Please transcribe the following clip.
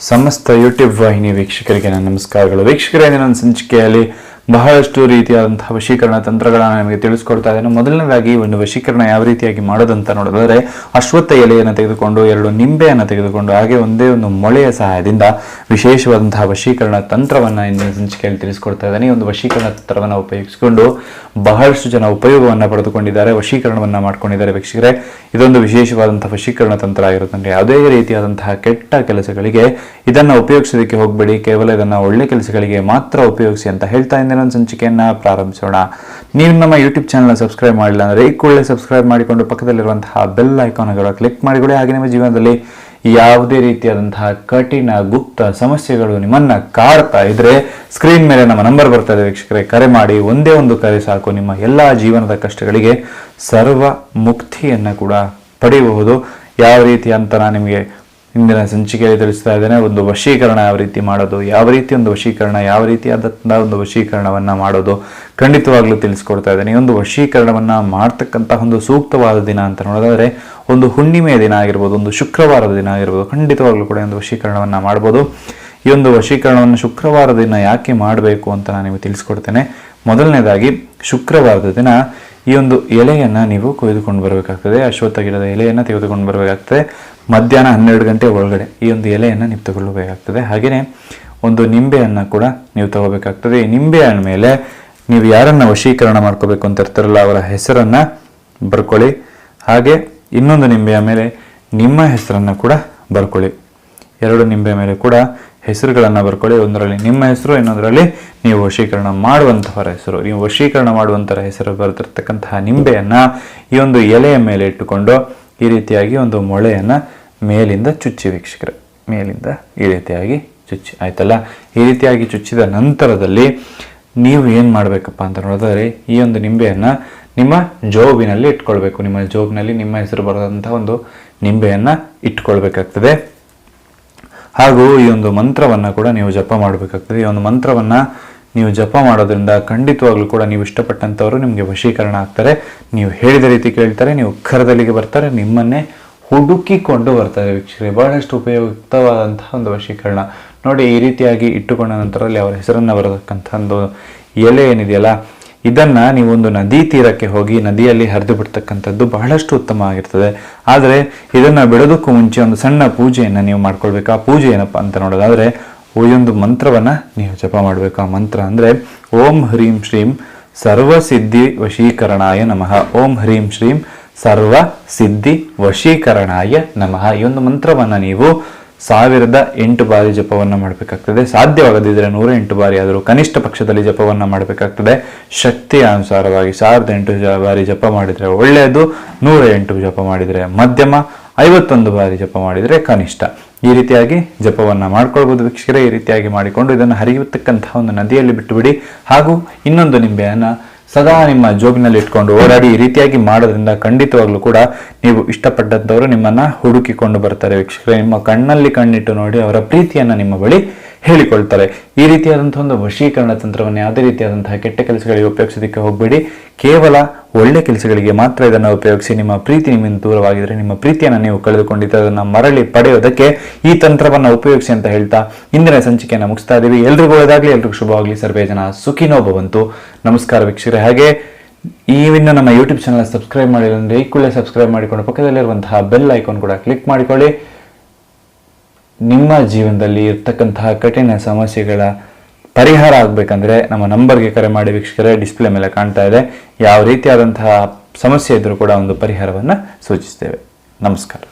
ಸಮಸ್ತ ಯೂಟ್ಯೂಬ್ ವಾಹಿನಿ ವೀಕ್ಷಕರಿಗೆ ನನ್ನ ನಮಸ್ಕಾರಗಳು. ವೀಕ್ಷಕರೇ ನನ್ನ ಸಂಚಿಕೆಯಲ್ಲಿ ಬಹಳಷ್ಟು ರೀತಿಯಾದಂತಹ ವಶೀಕರಣ ತಂತ್ರಗಳನ್ನು ನಿಮಗೆ ತಿಳಿಸ್ಕೊಡ್ತಾ ಇದ್ದೇನೆ ಮೊದಲನೇದಾಗಿ ಒಂದು ವಶೀಕರಣ ಯಾವ ರೀತಿಯಾಗಿ ಮಾಡೋದಂತ ನೋಡಿದ್ರೆ ಅಶ್ವತ್ಥ ಎಲೆಯನ್ನು ತೆಗೆದುಕೊಂಡು ಎರಡು ನಿಂಬೆಯನ್ನು ತೆಗೆದುಕೊಂಡು ಹಾಗೆ ಒಂದೇ ಒಂದು ಮೊಳೆಯ ಸಹಾಯದಿಂದ ವಿಶೇಷವಾದಂತಹ ವಶೀಕರಣ ತಂತ್ರವನ್ನು ಇಂದಿನ ಸಂಚಿಕೆಯಲ್ಲಿ ತಿಳಿಸ್ಕೊಡ್ತಾ ಇದ್ದೇನೆ. ಈ ಒಂದು ವಶೀಕರಣ ತಂತ್ರವನ್ನು ಉಪಯೋಗಿಸಿಕೊಂಡು ಬಹಳಷ್ಟು ಜನ ಉಪಯೋಗವನ್ನು ಪಡೆದುಕೊಂಡಿದ್ದಾರೆ, ವಶೀಕರಣವನ್ನು ಮಾಡ್ಕೊಂಡಿದ್ದಾರೆ ವೀಕ್ಷಕರೇ. ಇದೊಂದು ವಿಶೇಷವಾದಂತಹ ವಶೀಕರಣ ತಂತ್ರ ಆಗಿರುತ್ತೆ ಯಾವುದೇ ರೀತಿಯಾದಂತಹ ಕೆಟ್ಟ ಕೆಲಸಗಳಿಗೆ ಇದನ್ನು ಉಪಯೋಗಿಸೋದಕ್ಕೆ ಹೋಗಬೇಡಿ, ಕೇವಲ ಇದನ್ನು ಒಳ್ಳೆ ಕೆಲಸಗಳಿಗೆ ಮಾತ್ರ ಉಪಯೋಗಿಸಿ ಅಂತ ಹೇಳ್ತಾ ಇಂದಿನ ಒಂದು ಸಂಚಿಕೆಯನ್ನ ಪ್ರಾರಂಭಿಸೋಣ. ನೀವು ನಮ್ಮ ಯೂಟ್ಯೂಬ್ ಚಾನಲ್ನ ಸಬ್ಸ್ಕ್ರೈಬ್ ಮಾಡಿಲ್ಲ ಅಂದರೆ ಈ ಕೂಡಲೇ ಸಬ್ಸ್ಕ್ರೈಬ್ ಮಾಡಿಕೊಂಡು ಪಕ್ಕದಲ್ಲಿರುವಂತಹ ಬೆಲ್ ಐಕಾನ್ಗಳ ಕ್ಲಿಕ್ ಮಾಡಿಕೊಳ್ಳಿ ಹಾಗೆ ನಿಮ್ಮ ಜೀವನದಲ್ಲಿ ಯಾವುದೇ ರೀತಿಯಾದಂತಹ ಕಠಿಣ ಗುಪ್ತ ಸಮಸ್ಯೆಗಳು ನಿಮ್ಮನ್ನ ಕಾಡ್ತಾ ಇದ್ರೆ ಸ್ಕ್ರೀನ್ ಮೇಲೆ ನಮ್ಮ ನಂಬರ್ ಬರ್ತಾ ಇದೆ ವೀಕ್ಷಕರೇ. ಕರೆ ಮಾಡಿ, ಒಂದೇ ಒಂದು ಕರೆ ಸಾಕು. ನಿಮ್ಮ ಎಲ್ಲಾ ಜೀವನದ ಕಷ್ಟಗಳಿಗೆ ಸರ್ವ ಮುಕ್ತಿಯನ್ನ ಕೂಡ ಪಡೆಯಬಹುದು. ಯಾವ ರೀತಿ ಅಂತ ನಾನು ನಿಮಗೆ ಇಂದಿನ ಸಂಚಿಕೆಯಲ್ಲಿ ತಿಳಿಸ್ತಾ ಇದ್ದೇನೆ, ಒಂದು ವಶೀಕರಣ ಯಾವ ರೀತಿ ಮಾಡೋದು, ಯಾವ ರೀತಿ ಒಂದು ವಶೀಕರಣ, ಯಾವ ರೀತಿಯಾದಂತಹ ಒಂದು ವಶೀಕರಣವನ್ನ ಮಾಡೋದು ಖಂಡಿತವಾಗ್ಲೂ ತಿಳಿಸ್ಕೊಡ್ತಾ ಇದ್ದೇನೆ. ಒಂದು ವಶೀಕರಣವನ್ನ ಮಾಡ್ತಕ್ಕಂತಹ ಒಂದು ಸೂಕ್ತವಾದ ದಿನ ಅಂತ ನೋಡೋದಾದ್ರೆ, ಒಂದು ಹುಣ್ಣಿಮೆಯ ದಿನ ಆಗಿರ್ಬೋದು, ಒಂದು ಶುಕ್ರವಾರದ ದಿನ ಆಗಿರ್ಬೋದು, ಖಂಡಿತವಾಗ್ಲೂ ಕೂಡ ಒಂದು ವಶೀಕರಣವನ್ನ ಮಾಡ್ಬೋದು. ಈ ಒಂದು ವಶೀಕರಣವನ್ನು ಶುಕ್ರವಾರದ ದಿನ ಯಾಕೆ ಮಾಡಬೇಕು ಅಂತ ನಾನು ನಿಮಗೆ ತಿಳಿಸ್ಕೊಡ್ತೇನೆ. ಮೊದಲನೇದಾಗಿ, ಶುಕ್ರವಾರದ ದಿನ ಈ ಒಂದು ಎಲೆಯನ್ನು ನೀವು ಕೊಯ್ದುಕೊಂಡು ಬರಬೇಕಾಗ್ತದೆ ಅಶ್ವತ್ಥ ಗಿಡದ ಎಲೆಯನ್ನು ತೆಗೆದುಕೊಂಡು ಬರಬೇಕಾಗ್ತದೆ, ಮಧ್ಯಾಹ್ನ ಹನ್ನೆರಡು ಗಂಟೆ ಒಳಗಡೆ ಈ ಒಂದು ಎಲೆಯನ್ನು ನೀವು ತಗೊಳ್ಬೇಕಾಗ್ತದೆ ಹಾಗೆಯೇ ಒಂದು ನಿಂಬೆಯನ್ನು ಕೂಡ ನೀವು ತಗೋಬೇಕಾಗ್ತದೆ. ಈ ನಿಂಬೆ ಮೇಲೆ ನೀವು ಯಾರನ್ನು ವಶೀಕರಣ ಮಾಡ್ಕೋಬೇಕು ಅಂತ ಇರ್ತಾರಲ್ಲ, ಅವರ ಹೆಸರನ್ನು ಬರ್ಕೊಳ್ಳಿ. ಹಾಗೆ ಇನ್ನೊಂದು ನಿಂಬೆಯ ಮೇಲೆ ನಿಮ್ಮ ಹೆಸರನ್ನು ಕೂಡ ಬರ್ಕೊಳ್ಳಿ. ಎರಡು ನಿಂಬೆ ಮೇಲೆ ಕೂಡ ಹೆಸರುಗಳನ್ನು ಬರ್ಕೊಳ್ಳಿ. ಒಂದರಲ್ಲಿ ನಿಮ್ಮ ಹೆಸರು, ಇನ್ನೊಂದರಲ್ಲಿ ನೀವು ವಶೀಕರಣ ಮಾಡುವಂತಹವರ ಹೆಸರು. ನೀವು ವಶೀಕರಣ ಮಾಡುವಂತರ ಹೆಸರು ಬರೆದಿರ್ತಕ್ಕಂತಹ ನಿಂಬೆಯನ್ನ ಈ ಒಂದು ಎಲೆಯ ಮೇಲೆ ಇಟ್ಟುಕೊಂಡು ಈ ರೀತಿಯಾಗಿ ಒಂದು ಮೊಳೆಯನ್ನ ಮೇಲಿಂದ ಚುಚ್ಚಿ ವೀಕ್ಷಕರ. ಮೇಲಿಂದ ಈ ರೀತಿಯಾಗಿ ಚುಚ್ಚಿ. ಆಯ್ತಲ್ಲ? ಈ ರೀತಿಯಾಗಿ ಚುಚ್ಚಿದ ನಂತರದಲ್ಲಿ ನೀವು ಏನು ಮಾಡಬೇಕಪ್ಪ ಅಂತ ನೋಡಿದ್ರೆ ಈ ಒಂದು ನಿಂಬೆಯನ್ನ ನಿಮ್ಮ ಜೋಬಿನಲ್ಲಿ ಇಟ್ಕೊಳ್ಬೇಕು. ನಿಮ್ಮ ಜೋಬಿನಲ್ಲಿ ನಿಮ್ಮ ಹೆಸರು ಬರೆದಂತಹ ಒಂದು ನಿಂಬೆಯನ್ನ ಇಟ್ಕೊಳ್ಬೇಕಾಗ್ತದೆ. ಹಾಗೂ ಈ ಒಂದು ಮಂತ್ರವನ್ನು ಕೂಡ ನೀವು ಜಪ ಮಾಡಬೇಕಾಗ್ತದೆ. ಈ ಒಂದು ಮಂತ್ರವನ್ನು ನೀವು ಜಪ ಮಾಡೋದ್ರಿಂದ ಖಂಡಿತವಾಗ್ಲೂ ಕೂಡ ನೀವು ಇಷ್ಟಪಟ್ಟಂಥವರು ನಿಮಗೆ ವಶೀಕರಣ ಆಗ್ತಾರೆ. ನೀವು ಹೇಳಿದ ರೀತಿ ಕೇಳ್ತಾರೆ, ನೀವು ಕರದಲ್ಲಿಗೆ ಬರ್ತಾರೆ, ನಿಮ್ಮನ್ನೇ ಹುಡುಕಿಕೊಂಡು ಬರ್ತಾರೆ ವೀಕ್ಷಕರೇ. ಬಹಳಷ್ಟು ಉಪಯುಕ್ತವಾದಂತಹ ಒಂದು ವಶೀಕರಣ. ನೋಡಿ, ಈ ರೀತಿಯಾಗಿ ಇಟ್ಟುಕೊಂಡ ನಂತರದಲ್ಲಿ ಅವರ ಹೆಸರನ್ನು ಬರತಕ್ಕಂಥ ಒಂದು ಎಲೆ ಏನಿದೆಯಲ್ಲ ಇದನ್ನ ನೀವೊಂದು ನದಿ ತೀರಕ್ಕೆ ಹೋಗಿ ನದಿಯಲ್ಲಿ ಹರಿದು ಬಿಡ್ತಕ್ಕಂಥದ್ದು ಬಹಳಷ್ಟು ಉತ್ತಮ ಆಗಿರ್ತದೆ. ಆದರೆ ಇದನ್ನ ಬಿಡೋದಕ್ಕೂ ಮುಂಚೆ ಒಂದು ಸಣ್ಣ ಪೂಜೆಯನ್ನು ನೀವು ಮಾಡ್ಕೊಳ್ಬೇಕು. ಆ ಪೂಜೆ ಏನಪ್ಪಾ ಅಂತ ನೋಡೋದಾದ್ರೆ ಒಂದು ಮಂತ್ರವನ್ನ ನೀವು ಜಪ ಮಾಡಬೇಕು. ಆ ಮಂತ್ರ ಅಂದ್ರೆ ಓಂ ಹ್ರೀಂ ಶ್ರೀಂ ಸರ್ವಸಿದ್ಧಿ ವಶೀಕರಣಾಯ ನಮಃ. ಓಂ ಹ್ರೀಂ ಶ್ರೀಂ ಸರ್ವ ಸಿದ್ಧಿ ವಶೀಕರಣಾಯ ನಮಃ. ಈ ಒಂದು ಮಂತ್ರವನ್ನ ನೀವು ಸಾವಿರದ ಎಂಟು ಬಾರಿ ಜಪವನ್ನು ಮಾಡಬೇಕಾಗ್ತದೆ. ಸಾಧ್ಯವಾಗದಿದ್ದರೆ ನೂರ ಎಂಟು ಬಾರಿ ಆದರೂ ಕನಿಷ್ಠ ಪಕ್ಷದಲ್ಲಿ ಜಪವನ್ನು ಮಾಡಬೇಕಾಗ್ತದೆ. ಶಕ್ತಿಯ ಅನುಸಾರವಾಗಿ ಸಾವಿರದ ಎಂಟು ಬಾರಿ ಜಪ ಮಾಡಿದರೆ ಒಳ್ಳೆಯದು ನೂರ ಎಂಟು ಜಪ ಮಾಡಿದರೆ ಮಧ್ಯಮ, ಐವತ್ತೊಂದು ಬಾರಿ ಜಪ ಮಾಡಿದರೆ ಕನಿಷ್ಠ. ಈ ರೀತಿಯಾಗಿ ಜಪವನ್ನು ಮಾಡ್ಕೊಳ್ಬೋದು ವೀಕ್ಷಕರೇ. ಈ ರೀತಿಯಾಗಿ ಮಾಡಿಕೊಂಡು ಇದನ್ನು ಹರಿಯತಕ್ಕಂತಹ ಒಂದು ನದಿಯಲ್ಲಿ ಬಿಟ್ಟುಬಿಡಿ ಹಾಗೂ ಇನ್ನೊಂದು ನಿಂಬೆಯನ್ನು ಸದಾ ನಿಮ್ಮ ಜೋಬಿನಲ್ಲಿ ಇಟ್ಕೊಂಡು ಓಡಾಡಿ ಈ ರೀತಿಯಾಗಿ ಮಾಡೋದ್ರಿಂದ ಖಂಡಿತವಾಗ್ಲೂ ಕೂಡ ನೀವು ಇಷ್ಟಪಟ್ಟಂಥವರು ನಿಮ್ಮನ್ನ ಹುಡುಕಿಕೊಂಡು ಬರ್ತಾರೆ ವೀಕ್ಷಕರೇ. ನಿಮ್ಮ ಕಣ್ಣಲ್ಲಿ ಕಣ್ಣಿಟ್ಟು ನೋಡಿ ಅವರ ಪ್ರೀತಿಯನ್ನ ನಿಮ್ಮ ಬಳಿ ಹೇಳಿಕೊಳ್ತಾರೆ. ಈ ರೀತಿಯಾದಂತಹ ಒಂದು ವಶೀಕರಣ ತಂತ್ರವನ್ನು ಯಾವುದೇ ರೀತಿಯಾದಂತಹ ಕೆಟ್ಟ ಕೆಲಸಗಳಿಗೆ ಉಪಯೋಗಿಸೋದಕ್ಕೆ ಹೋಗಬೇಡಿ. ಕೇವಲ ಒಳ್ಳೆ ಕೆಲಸಗಳಿಗೆ ಮಾತ್ರ ಇದನ್ನು ಉಪಯೋಗಿಸಿ ನಿಮ್ಮ ಪ್ರೀತಿ ನಿಮ್ಮಿಂದ ದೂರವಾಗಿದ್ರೆ ನಿಮ್ಮ ಪ್ರೀತಿಯನ್ನು ನೀವು ಕಳೆದುಕೊಂಡಿದ್ದರೆ ಅದನ್ನು ಮರಳಿ ಪಡೆಯೋದಕ್ಕೆ ಈ ತಂತ್ರವನ್ನು ಉಪಯೋಗಿಸಿ ಅಂತ ಹೇಳ್ತಾ ಇಂದಿನ ಸಂಚಿಕೆಯನ್ನು ಮುಗಿಸ್ತಾ ಇದ್ದೀವಿ ಎಲ್ರಿಗೂ ಒಳ್ಳೆದಾಗಲಿ ಎಲ್ರಿಗೂ ಶುಭವಾಗಲಿ ಸರ್ವೇ ಜನ ಸುಖಿನೋ ಬಂತು ನಮಸ್ಕಾರ ವೀಕ್ಷಕರೇ. ಹಾಗೆ ಈವಿನ ನಮ್ಮ ಯೂಟ್ಯೂಬ್ ಚಾನಲ್ ಸಬ್ಸ್ಕ್ರೈಬ್ ಮಾಡಿಲ್ಲ ಅಂದರೆ ಈ ಕೂಡಲೇ ಸಬ್ಸ್ಕ್ರೈಬ್ ಮಾಡಿಕೊಂಡು ಪಕ್ಕದಲ್ಲಿರುವಂತಹ ಬೆಲ್ ಐಕಾನ್ ಕೂಡ ಕ್ಲಿಕ್ ಮಾಡಿಕೊಳ್ಳಿ. ನಿಮ್ಮ ಜೀವನದಲ್ಲಿ ಇರ್ತಕ್ಕಂತಹ ಕಠಿಣ ಸಮಸ್ಯೆಗಳ ಪರಿಹಾರ ಆಗಬೇಕಂದ್ರೆ ನಮ್ಮ ನಂಬರ್ಗೆ ಕರೆ ಮಾಡಿ ವೀಕ್ಷಕರೇ, ಡಿಸ್ಪ್ಲೇ ಮೇಲೆ ಕಾಣ್ತಾ ಇದೆ. ಯಾವ ರೀತಿಯಾದಂತಹ ಸಮಸ್ಯೆ ಇದ್ದರೂ ಕೂಡ ಒಂದು ಪರಿಹಾರವನ್ನು ಸೂಚಿಸ್ತೇವೆ. ನಮಸ್ಕಾರ.